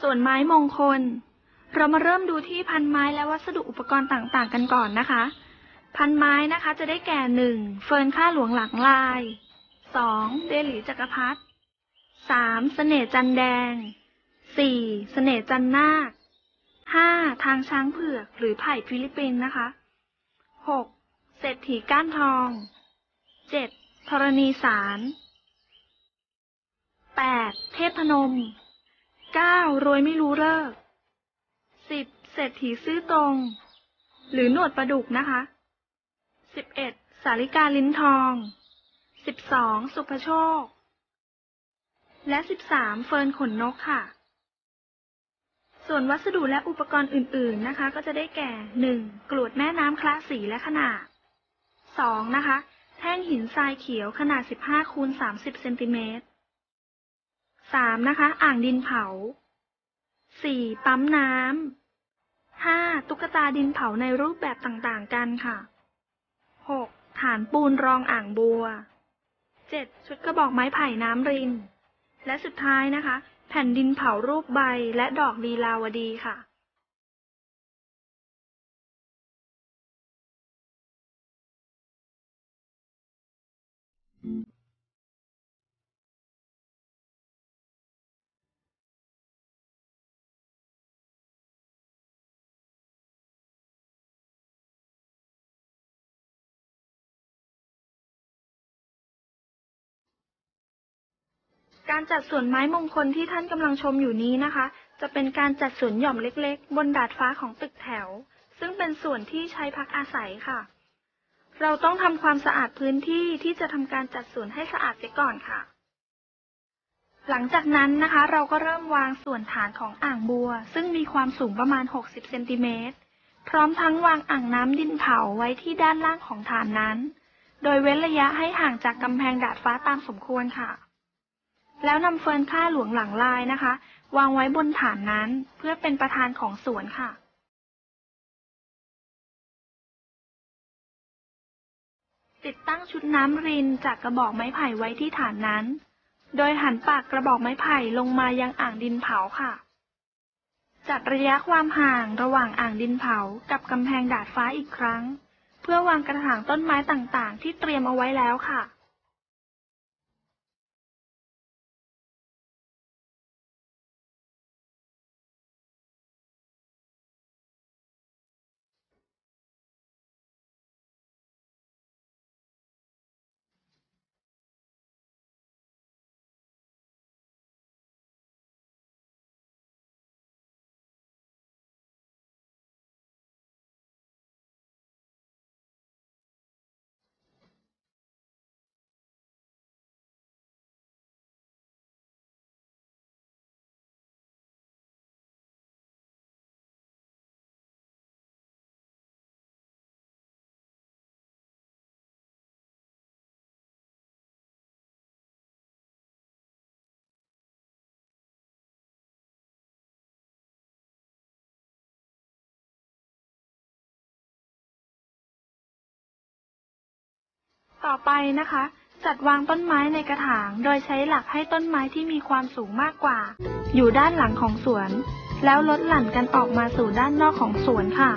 ส่วนไม้มงคล เรามาเริ่มดูที่พันไม้และวัสดุอุปกรณ์ต่างๆ กันก่อนนะคะ พันไม้นะคะจะได้แก่หนึ่งเฟิร์นข้าหลวงหลังลายสองเดลีจักรพรรดิสามเสน่ห์จันแดงสี่เสน่ห์จันนาคห้าทางช้างเผือกหรือไผ่ฟิลิปปินส์นะคะหกเศรษฐีก้านทองเจ็ดธรณีสารแปดเทพพนม เก้ารวยไม่รู้เลิกสิบเศรษฐีซื่อตรง หรือหนวดประดุกนะคะสิบเอ็ดสาริกาลิ้นทองสิบสองสุภโชค และสิบสามเฟิร์นขนนกค่ะ ส่วนวัสดุและอุปกรณ์อื่น ๆนะคะ ก็จะได้แก่หนึ่งกรวดแม่น้ำคละสีและขนาดสองนะคะ แท่งหินทรายเขียวขนาดสิบห้าคูณสามสิบเซนติเมตร สามนะคะ อ่างดินเผาสี่ปั๊มน้ำห้าตุ๊กตาดินเผาในรูปแบบต่างๆกันค่ะหกฐานปูนรองอ่างบัวเจ็ดชุดกระบอกไม้ไผ่น้ำริน และสุดท้ายนะคะ แผ่นดินเผารูปใบและดอกลีลาวดีค่ะ การจัดสวนไม้มงคลที่ท่านกำลังชมอยู่นี้นะคะ จะเป็นการจัดสวนหย่อมเล็กๆ บนดาดฟ้าของตึกแถว ซึ่งเป็นส่วนที่ใช้พักอาศัยค่ะ เราต้องทำความสะอาดพื้นที่ที่จะทำการจัดสวนให้สะอาดเสียก่อนค่ะ หลังจากนั้นนะคะ เราก็เริ่มวางส่วนฐานของอ่างบัว ซึ่งมีความสูงประมาณ 60 เซนติเมตร พร้อมทั้งวางอ่างน้ำดินเผาไว้ที่ด้านล่างของฐานนั้น โดยเว้นระยะให้ห่างจากกำแพงดาดฟ้าตามสมควรค่ะ แล้วนำเฟิร์นข้าหลวงหลังลายนะคะ วางไว้บนฐานนั้นเพื่อเป็นประธานของสวนค่ะ ติดตั้งชุดน้ำรินจากกระบอกไม้ไผ่ไว้ที่ฐานนั้น โดยหันปากกระบอกไม้ไผ่ลงมายังอ่างดินเผาค่ะ จัดระยะความห่างระหว่างอ่างดินเผากับกำแพงดาดฟ้าอีกครั้ง เพื่อวางกระถางต้นไม้ต่างๆ ที่เตรียมเอาไว้แล้วค่ะ ต่อไปนะคะ จัดวางต้นไม้ในกระถาง โดยใช้หลักให้ต้นไม้ที่มีความสูงมากกว่า อยู่ด้านหลังของสวน แล้วลดหลั่นกันออกมาสู่ด้านนอกของสวนค่ะ